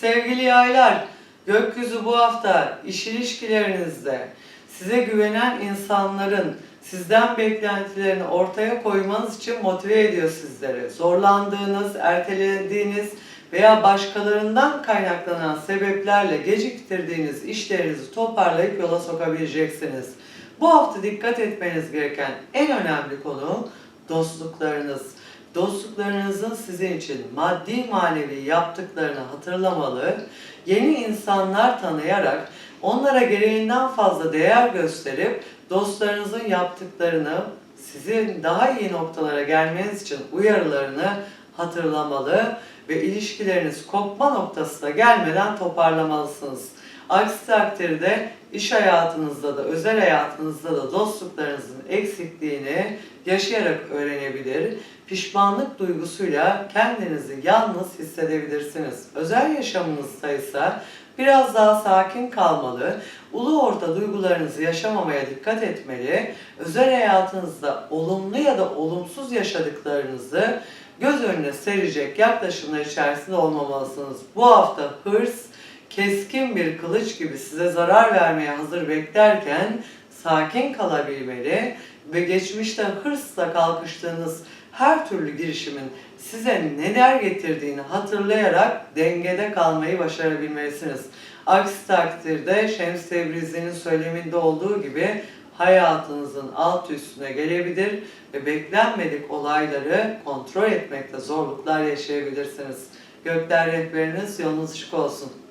Sevgili yaylar, gökyüzü bu hafta iş ilişkilerinizde size güvenen insanların sizden beklentilerini ortaya koymanız için motive ediyor sizleri. Zorlandığınız, ertelediğiniz veya başkalarından kaynaklanan sebeplerle geciktirdiğiniz işlerinizi toparlayıp yola sokabileceksiniz. Bu hafta dikkat etmeniz gereken en önemli konu dostluklarınız. Dostluklarınızın sizin için maddi manevi yaptıklarını hatırlamalı, yeni insanlar tanıyarak onlara gereğinden fazla değer gösterip dostlarınızın yaptıklarını sizin daha iyi noktalara gelmeniz için uyarılarını hatırlamalı ve ilişkileriniz kopma noktasına gelmeden toparlamalısınız. Aksi takdirde iş hayatınızda da özel hayatınızda da dostluklarınızın eksikliğini yaşayarak öğrenebilir, pişmanlık duygusuyla kendinizi yalnız hissedebilirsiniz. Özel yaşamınızda ise biraz daha sakin kalmalı, ulu orta duygularınızı yaşamamaya dikkat etmeli, özel hayatınızda olumlu ya da olumsuz yaşadıklarınızı göz önüne serecek yaklaşımlar içerisinde olmamalısınız. Bu hafta hırs, keskin bir kılıç gibi size zarar vermeye hazır beklerken sakin kalabilmeli ve geçmişte hırsla kalkıştığınız her türlü girişimin size neler getirdiğini hatırlayarak dengede kalmayı başarabilmelisiniz. Aksi takdirde Şems Tebrizi'nin söyleminde olduğu gibi hayatınızın alt üstüne gelebilir ve beklenmedik olayları kontrol etmekte zorluklar yaşayabilirsiniz. Gökler rehberiniz yolunuz açık olsun.